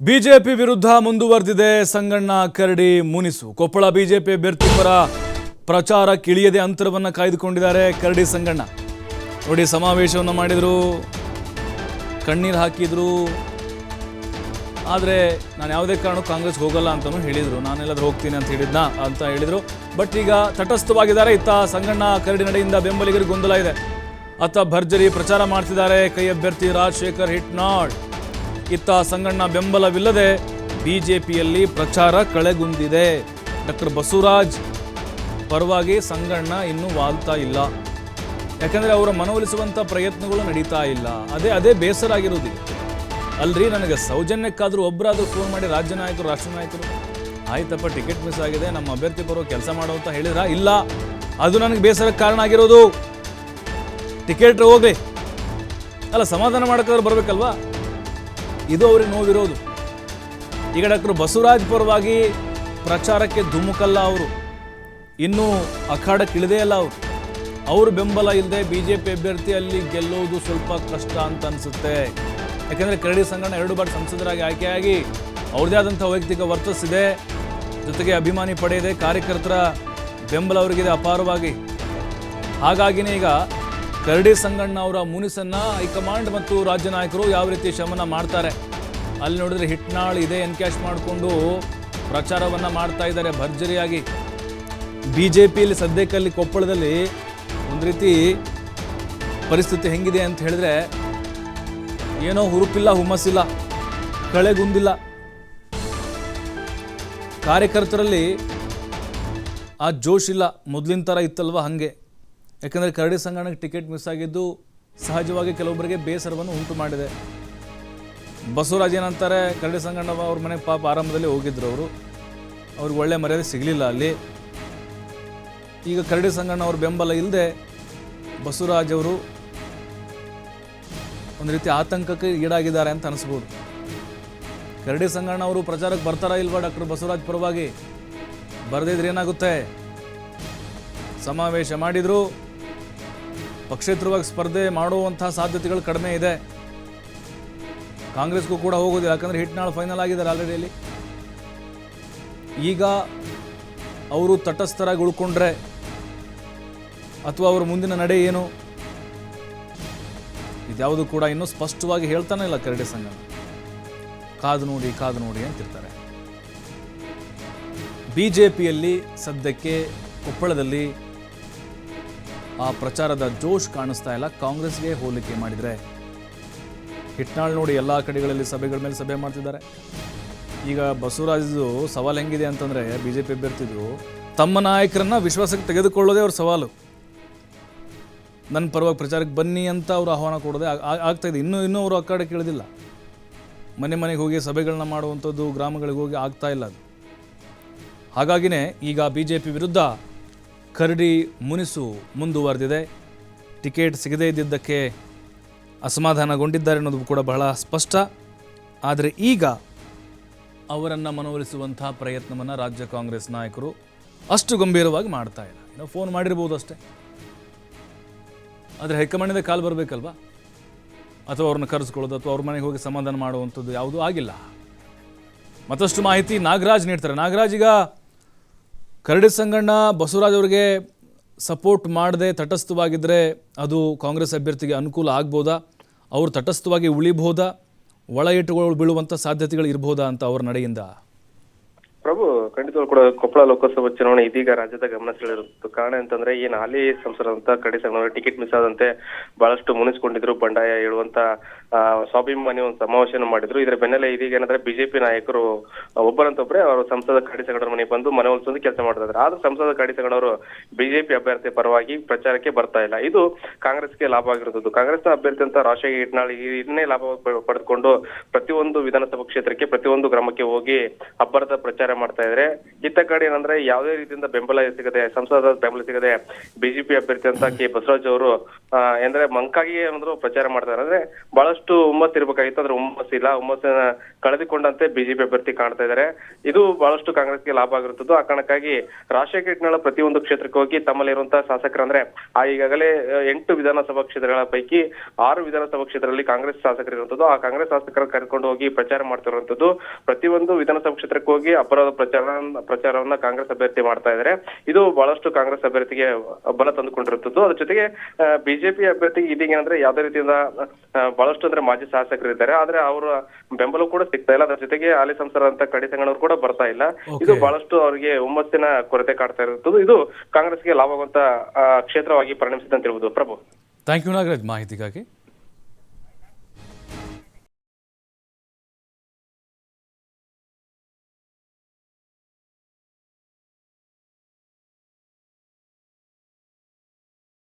BJP ವಿರುದ್ಧ ಮುಂದುವರೆದಿದೆ ಸಂಗಣ್ಣ ಕರಡಿ ಮುನಿಸು. ಕೊಪ್ಪಳ ಬಿಜೆಪಿ ಅಭ್ಯರ್ಥಿ ಪರ ಪ್ರಚಾರಕ್ಕಿಳಿಯದೆ ಅಂತರವನ್ನು ಕಾಯ್ದುಕೊಂಡಿದ್ದಾರೆ ಕರಡಿ ಸಂಗಣ್ಣ. ನೋಡಿ, ಸಮಾವೇಶವನ್ನು ಮಾಡಿದರು, ಕಣ್ಣೀರು ಹಾಕಿದ್ರು. ಆದರೆ ನಾನು ಯಾವುದೇ ಕಾರಣಕ್ಕೂ ಕಾಂಗ್ರೆಸ್ ಹೋಗಲ್ಲ ಅಂತಲೂ ಹೇಳಿದರು. ನಾನೆಲ್ಲಾದರೂ ಹೋಗ್ತೀನಿ ಅಂತ ಹೇಳಿದ್ನ ಅಂತ ಹೇಳಿದರು. ಬಟ್ ಈಗ ತಟಸ್ಥವಾಗಿದ್ದಾರೆ. ಇತ್ತ ಸಂಗಣ್ಣ ಕರಡಿ ನಡೆಯಿಂದ ಬೆಂಬಲಿಗರಿಗೆ ಗೊಂದಲ ಇದೆ. ಅತ್ತ ಭರ್ಜರಿ ಪ್ರಚಾರ ಮಾಡ್ತಿದ್ದಾರೆ ಕೈ ಅಭ್ಯರ್ಥಿ ರಾಜಶೇಖರ್ ಹಿಟ್ನಾಳ್. ಇತ್ತ ಸಂಗಣ್ಣ ಬೆಂಬಲವಿಲ್ಲದೆ ಬಿಜೆಪಿಯಲ್ಲಿ ಪ್ರಚಾರ ಕಳೆಗುಂದಿದೆ. ಡಾಕ್ಟರ್ ಬಸವರಾಜ್ ಪರವಾಗಿ ಸಂಗಣ್ಣ ಇನ್ನೂ ವಾಲ್ತಾ ಇಲ್ಲ. ಯಾಕಂದರೆ ಅವರ ಮನವೊಲಿಸುವಂಥ ಪ್ರಯತ್ನಗಳು ನಡೀತಾ ಇಲ್ಲ. ಅದೇ ಅದೇ ಬೇಸರ ಆಗಿರೋದು ಅಲ್ರಿ, ನನಗೆ ಸೌಜನ್ಯಕ್ಕಾದರೂ ಒಬ್ಬರಾದರೂ ಫೋನ್ ಮಾಡಿ ರಾಜ್ಯ ನಾಯಕರು ರಾಷ್ಟ್ರ ನಾಯಕರು ಆಯ್ತಪ್ಪ ಟಿಕೆಟ್ ಮಿಸ್ ಆಗಿದೆ. ನಮ್ಮ ಅಭ್ಯರ್ಥಿ ಬರೋ ಕೆಲಸ ಮಾಡೋ ಅಂತ ಹೇಳಿದ್ರ? ಇಲ್ಲ. ಅದು ನನಗೆ ಬೇಸರಕ್ಕೆ ಕಾರಣ ಆಗಿರೋದು. ಟಿಕೆಟ್ ಹೋಗ್ಲಿ ಅಲ್ಲ, ಸಮಾಧಾನ ಮಾಡೋಕ್ಕಾದ್ರೂ ಬರಬೇಕಲ್ವಾ? ಇದು ಅವ್ರಿಗೆ ನೋವಿರೋದು. ಈಗ ಡಾಕ್ಟರ್ ಬಸವರಾಜ್ ಪರವಾಗಿ ಪ್ರಚಾರಕ್ಕೆ ಧುಮುಕಲ್ಲ ಅವರು. ಇನ್ನೂ ಅಖಾಡಕ್ಕೆ ಇಳಿದೇ ಇಲ್ಲ ಅವರು. ಅವ್ರ ಬೆಂಬಲ ಇಲ್ಲದೆ ಬಿ ಜೆ ಪಿ ಅಭ್ಯರ್ಥಿ ಅಲ್ಲಿ ಗೆಲ್ಲೋದು ಸ್ವಲ್ಪ ಕಷ್ಟ ಅಂತ ಅನಿಸುತ್ತೆ. ಯಾಕೆಂದರೆ ಕರಡಿ ಸಂಗಣ್ಣ ಎರಡು ಬಾರಿ ಸಂಸದರಾಗಿ ಆಯ್ಕೆಯಾಗಿ ಅವ್ರದ್ದೇ ಆದಂಥ ವೈಯಕ್ತಿಕ ವರ್ತಿಸಿದೆ ಜೊತೆಗೆ ಅಭಿಮಾನಿ ಪಡೆಯಿದೆ ಕಾರ್ಯಕರ್ತರ ಬೆಂಬಲ ಅವರಿಗಿದೆ ಅಪಾರವಾಗಿ. ಹಾಗಾಗಿನೇ ಈಗ ಕರಡಿ ಸಂಗಣ್ಣ ಅವರ ಮುನಿಸನ್ನ ಹೈಕಮಾಂಡ್ ಮತ್ತು ರಾಜ್ಯ ನಾಯಕರು ಯಾವ ರೀತಿ ಶಮನ ಮಾಡ್ತಾರೆ? ಅಲ್ಲಿ ನೋಡಿದ್ರೆ ಹಿಟ್ನಾಳ್ ಇದೆ ಎನ್ಕ್ಯಾಶ್ ಮಾಡಿಕೊಂಡು ಪ್ರಚಾರವನ್ನ ಮಾಡ್ತಾ ಇದ್ದಾರೆ ಭರ್ಜರಿಯಾಗಿ. ಬಿ ಜೆ ಪಿಯಲ್ಲಿ ಸದ್ಯಕ್ಕಲ್ಲಿ ಕೊಪ್ಪಳದಲ್ಲಿ ಒಂದು ರೀತಿ ಪರಿಸ್ಥಿತಿ ಹೆಂಗಿದೆ ಅಂತ ಹೇಳಿದ್ರೆ ಏನೋ ಹುರುಪಿಲ್ಲ, ಹುಮ್ಮಸ್ಸಿಲ್ಲ, ಕಳೆಗುಂದಿಲ್ಲ. ಕಾರ್ಯಕರ್ತರಲ್ಲಿ ಆ ಜೋಶ್ ಇಲ್ಲ, ಮೊದಲಿನ ಥರ ಇತ್ತಲ್ವ ಹಾಗೆ? ಯಾಕಂದರೆ ಕರಡಿ ಸಂಗಣಕ್ಕೆ ಟಿಕೆಟ್ ಮಿಸ್ ಆಗಿದ್ದು ಸಹಜವಾಗಿ ಕೆಲವೊಬ್ಬರಿಗೆ ಬೇಸರವನ್ನು ಉಂಟು ಮಾಡಿದೆ. ಬಸವರಾಜ್ ಏನಂತಾರೆ, ಕರಡಿ ಸಂಗಣ್ಣವ ಅವ್ರ ಮನೆಗೆ ಪಾಪ ಆರಂಭದಲ್ಲಿ ಹೋಗಿದ್ರು ಅವರು. ಅವ್ರಿಗೆ ಒಳ್ಳೆ ಮರ್ಯಾದೆ ಸಿಗಲಿಲ್ಲ ಅಲ್ಲಿ. ಈಗ ಕರಡಿ ಸಂಗಣ್ಣ ಅವ್ರ ಬೆಂಬಲ ಇಲ್ಲದೆ ಬಸವರಾಜ್ ಅವರು ಒಂದು ರೀತಿ ಆತಂಕಕ್ಕೆ ಈಡಾಗಿದ್ದಾರೆ ಅಂತ ಅನಿಸ್ಬೋದು. ಕರಡಿ ಸಂಗಣ್ಣ ಅವರು ಪ್ರಚಾರಕ್ಕೆ ಬರ್ತಾರಾ ಇಲ್ವಾ ಡಾಕ್ಟರ್ ಬಸವರಾಜ್ ಪರವಾಗಿ? ಬರೆದಿದ್ರೆ ಏನಾಗುತ್ತೆ? ಸಮಾವೇಶ ಮಾಡಿದ್ರು. ಪಕ್ಷೇತರವಾಗಿ ಸ್ಪರ್ಧೆ ಮಾಡುವಂತಹ ಸಾಧ್ಯತೆಗಳು ಕಡಿಮೆ ಇದೆ. ಕಾಂಗ್ರೆಸ್ಗೂ ಕೂಡ ಹೋಗೋದಿಲ್ಲ, ಯಾಕಂದ್ರೆ ಹಿಟ್ನಾಳು ಫೈನಲ್ ಆಗಿದ್ದಾರೆ ಆಲ್ರೆಡಿಯಲ್ಲಿ ಈಗ ಅವರು ತಟಸ್ಥರಾಗಿ ಉಳ್ಕೊಂಡ್ರೆ ಅಥವಾ ಅವರ ಮುಂದಿನ ನಡೆ ಏನು? ಇದ್ಯಾವುದು ಕೂಡ ಇನ್ನೂ ಸ್ಪಷ್ಟವಾಗಿ ಹೇಳ್ತಾನೆ ಇಲ್ಲ ಕರಡಿ ಸಂಘ ಕಾದು ನೋಡಿ ಕಾದು ನೋಡಿ ಅಂತಿರ್ತಾರೆ. ಬಿಜೆಪಿಯಲ್ಲಿ ಸದ್ಯಕ್ಕೆ ಕೊಪ್ಪಳದಲ್ಲಿ ಆ ಪ್ರಚಾರದ ಜೋಶ್ ಕಾಣಿಸ್ತಾ ಇಲ್ಲ. ಕಾಂಗ್ರೆಸ್ಗೆ ಹೋಲಿಕೆ ಮಾಡಿದರೆ ಹಿಟ್ನಾಳ್ ನೋಡಿ ಎಲ್ಲ ಕಡೆಗಳಲ್ಲಿ ಸಭೆಗಳ ಮೇಲೆ ಸಭೆ ಮಾಡ್ತಿದ್ದಾರೆ. ಈಗ ಬಸವರಾಜದು ಸವಾಲು ಹೆಂಗಿದೆ ಅಂತಂದರೆ ಬಿ ಜೆ ಪಿ ಅಭ್ಯರ್ಥಿದ್ರು, ತಮ್ಮ ನಾಯಕರನ್ನ ವಿಶ್ವಾಸಕ್ಕೆ ತೆಗೆದುಕೊಳ್ಳೋದೇ ಅವ್ರ ಸವಾಲು. ನನ್ನ ಪರವಾಗಿ ಪ್ರಚಾರಕ್ಕೆ ಬನ್ನಿ ಅಂತ ಅವರು ಆಹ್ವಾನ ಕೊಡೋದೇ ಆಗ್ತಾಯಿದೆ ಇನ್ನೂ ಇನ್ನೂ ಅವರು ಆಕಡೆ ಕೇಳಿದಿಲ್ಲ. ಮನೆ ಮನೆಗೆ ಹೋಗಿ ಸಭೆಗಳನ್ನ ಮಾಡುವಂಥದ್ದು, ಗ್ರಾಮಗಳಿಗೆ ಹೋಗಿ ಆಗ್ತಾ ಇಲ್ಲ ಅದು. ಹಾಗಾಗಿನೇ ಈಗ ಬಿ ಜೆ ಪಿ ವಿರುದ್ಧ ಕರಡಿ ಮುನಿಸು ಮುಂದುವರೆದಿದೆ. ಟಿಕೆಟ್ ಸಿಗದೇ ಇದ್ದಿದ್ದಕ್ಕೆ ಅಸಮಾಧಾನಗೊಂಡಿದ್ದಾರೆ ಅನ್ನೋದು ಕೂಡ ಬಹಳ ಸ್ಪಷ್ಟ. ಆದರೆ ಈಗ ಅವರನ್ನು ಮನವೊಲಿಸುವಂಥ ಪ್ರಯತ್ನವನ್ನು ರಾಜ್ಯ ಕಾಂಗ್ರೆಸ್ ನಾಯಕರು ಅಷ್ಟು ಗಂಭೀರವಾಗಿ ಮಾಡ್ತಾ ಇಲ್ಲ. ಏನೋ ಫೋನ್ ಮಾಡಿರ್ಬೋದು ಅಷ್ಟೇ. ಆದರೆ ಹೈಕಮಾಂಡಿಂದ ಕಾಲು ಬರಬೇಕಲ್ವಾ? ಅಥವಾ ಅವ್ರನ್ನ ಕರೆಸ್ಕೊಳ್ಳೋದು ಅಥವಾ ಅವ್ರ ಮನೆಗೆ ಹೋಗಿ ಸಮಾಧಾನ ಮಾಡುವಂಥದ್ದು ಯಾವುದೂ ಆಗಿಲ್ಲ. ಮತ್ತಷ್ಟು ಮಾಹಿತಿ ನಾಗರಾಜ್ ನೀಡ್ತಾರೆ. ನಾಗರಾಜ್ ಈಗ ಕರಡಿ ಸಂಗಣ್ಣ ಬಸವರಾಜ್ ಅವರಿಗೆ ಸಪೋರ್ಟ್ ಮಾಡದೆ ತಟಸ್ಥವಾಗಿದ್ದರೆ ಅದು ಕಾಂಗ್ರೆಸ್ ಅಭ್ಯರ್ಥಿಗೆ ಅನುಕೂಲ ಆಗ್ಬೋದಾ? ಅವರು ತಟಸ್ಥವಾಗಿ ಉಳಿಬೋದಾ? ಒಳ ಇಟ್ಟುಗಳು ಬೀಳುವಂಥ ಸಾಧ್ಯತೆಗಳು ಇರ್ಬೋದಾ ಅಂತ ಅವ್ರ ನಡೆಯಿಂದ? ಪ್ರಭು, ಖಂಡಿತವಾಗ್ಲೂ ಕೂಡ ಕೊಪ್ಪಳ ಲೋಕಸಭಾ ಚುನಾವಣೆ ಇದೀಗ ರಾಜ್ಯದ ಗಮನ ಸೆಳೆದಿರುತ್ತದೆ ಕಾರಣ ಅಂತಂದ್ರೆ ಏನ್ ಹಾಲಿ ಸಂಸದರಂತ ಕಡೆ ಟಿಕೆಟ್ ಮಿಸ್ ಆದಂತೆ ಬಹಳಷ್ಟು ಮುನಿಸ್ಕೊಂಡಿದ್ರು, ಬಂಡಾಯ ಹೇಳುವಂತ ಸ್ವಾಭಿಮಾನಿ ಒಂದು ಸಮಾವೇಶನ ಮಾಡಿದ್ರು. ಇದರ ಬೆನ್ನಲ್ಲೇ ಇದೀಗ ಏನಂದ್ರೆ ಬಿಜೆಪಿ ನಾಯಕರು ಒಬ್ಬರಂತೊಬ್ಬರೇ ಅವರು ಸಂಸದ ಕಡೆ ಸಂಗಡರ ಮನೆಗೆ ಬಂದು ಮನವೊಲಿಸೋದು ಕೆಲಸ ಮಾಡ್ತಾ ಇದ್ದಾರೆ ಆದ್ರೂ ಸಂಸದ ಕಡೆ ಬಿಜೆಪಿ ಅಭ್ಯರ್ಥಿ ಪರವಾಗಿ ಪ್ರಚಾರಕ್ಕೆ ಬರ್ತಾ ಇಲ್ಲ. ಇದು ಕಾಂಗ್ರೆಸ್ಗೆ ಲಾಭ ಆಗಿರುತ್ತದೆ ಕಾಂಗ್ರೆಸ್ನ ಅಭ್ಯರ್ಥಿ ಅಂತ ರಾಜಶೇಖರ್ ಇಟ್ನಾಳ್ ಇದನ್ನೇ ಲಾಭ ಪಡೆದುಕೊಂಡು ಪ್ರತಿಯೊಂದು ವಿಧಾನಸಭಾ ಕ್ಷೇತ್ರಕ್ಕೆ, ಪ್ರತಿಯೊಂದು ಗ್ರಾಮಕ್ಕೆ ಹೋಗಿ ಅಬ್ಬರದ ಪ್ರಚಾರ ಮಾಡ್ತಾ ಇದ್ರೆ ಇತ್ತ ಕಡೆ ಏನಂದ್ರೆ ಯಾವುದೇ ರೀತಿಯಿಂದ ಬೆಂಬಲ ಸಿಗದೆ ಸಂಸದ ಬೆಂಬಲ ಸಿಗದೆ ಬಿಜೆಪಿ ಅಭ್ಯರ್ಥಿ ಅಂತ ಕೆ. ಬಸವರಾಜ್ ಅವರು ಅಂದ್ರೆ ಮಂಕಾಗಿ ಏನಾದ್ರು ಪ್ರಚಾರ ಮಾಡ್ತಾರೆ. ಅಂದ್ರೆ ಬಹಳಷ್ಟು ಹುಮ್ಮಸ್ ಇರ್ಬೇಕಾಗಿತ್ತು. ಅಂದ್ರೆ ಹುಮ್ಮಸ್ ಇಲ್ಲ. ಹುಮ್ಮಸ್ಸಿನ ಕಳೆದುಕೊಂಡಂತೆ ಬಿಜೆಪಿ ಅಭ್ಯರ್ಥಿ ಕಾಣ್ತಾ ಇದ್ದಾರೆ. ಇದು ಬಹಳಷ್ಟು ಕಾಂಗ್ರೆಸ್ಗೆ ಲಾಭ ಆಗಿರುತ್ತದೆ ಆ ಕಾರಣಕ್ಕಾಗಿ ರಾಜಶೇಖರ ಪ್ರತಿ ಪ್ರತಿಯೊಂದು ಕ್ಷೇತ್ರಕ್ಕೆ ಹೋಗಿ ತಮ್ಮಲ್ಲಿರುವಂತಹ ಶಾಸಕರು ಅಂದ್ರೆ ಆ ಈಗಾಗಲೇ ಎಂಟು ವಿಧಾನಸಭಾ ಕ್ಷೇತ್ರಗಳ ಪೈಕಿ ಆರು ವಿಧಾನಸಭಾ ಕ್ಷೇತ್ರದಲ್ಲಿ ಕಾಂಗ್ರೆಸ್ ಶಾಸಕರು ಇರುವಂತದ್ದು ಆ ಕಾಂಗ್ರೆಸ್ ಶಾಸಕರ ಕರ್ಕೊಂಡು ಹೋಗಿ ಪ್ರಚಾರ ಮಾಡ್ತಿರುವಂತದ್ದು ಪ್ರತಿಯೊಂದು ವಿಧಾನಸಭಾ ಕ್ಷೇತ್ರಕ್ಕೆ ಹೋಗಿ ಅಪರಾಧ ಪ್ರಚಾರ ಪ್ರಚಾರವನ್ನ ಕಾಂಗ್ರೆಸ್ ಅಭ್ಯರ್ಥಿ ಮಾಡ್ತಾ ಇದ್ದಾರೆ. ಇದು ಬಹಳಷ್ಟು ಕಾಂಗ್ರೆಸ್ ಅಭ್ಯರ್ಥಿಗೆ ಬಲ ತಂದುಕೊಂಡಿರುತ್ತದೆ ಅದ್ರ ಜೊತೆಗೆ ಬಿಜೆಪಿ ಅಭ್ಯರ್ಥಿಗೆ ಇದೀಗ ಏನಂದ್ರೆ ಯಾವುದೇ ರೀತಿಯಿಂದ ಬಹಳಷ್ಟು ಅಂದ್ರೆ ಮಾಜಿ ಶಾಸಕರು ಇದ್ದಾರೆ ಆದ್ರೆ ಅವರ ಬೆಂಬಲ ಕೂಡ ಸಿಗ್ತಾ ಇಲ್ಲ. ಅದ್ರ ಜೊತೆಗೆ ಆಲಿ ಸಂಸಾರ ಅಂತ ಕಡಿ ಸಂಗಣ್ಣವ್ರು ಕೂಡ ಬರ್ತಾ ಇಲ್ಲ. ಇದು ಬಹಳಷ್ಟು ಅವರಿಗೆ ಒಮ್ಮತ್ತಿನ ಕೊರತೆ ಕಾಡ್ತಾ ಇರುತ್ತದೆ. ಇದು ಕಾಂಗ್ರೆಸ್ಗೆ ಲಾಭವಾಗುವಂತ ಆ, ಕ್ಷೇತ್ರವಾಗಿ ಪರಿಣಮಿಸಿದೆ ಅಂತ ಹೇಳ್ಬೋದು. ಪ್ರಭು. ಥ್ಯಾಂಕ್ ಯು ನಾಗರಾಜ್ ಮಾಹಿತಿಗಾಗಿ.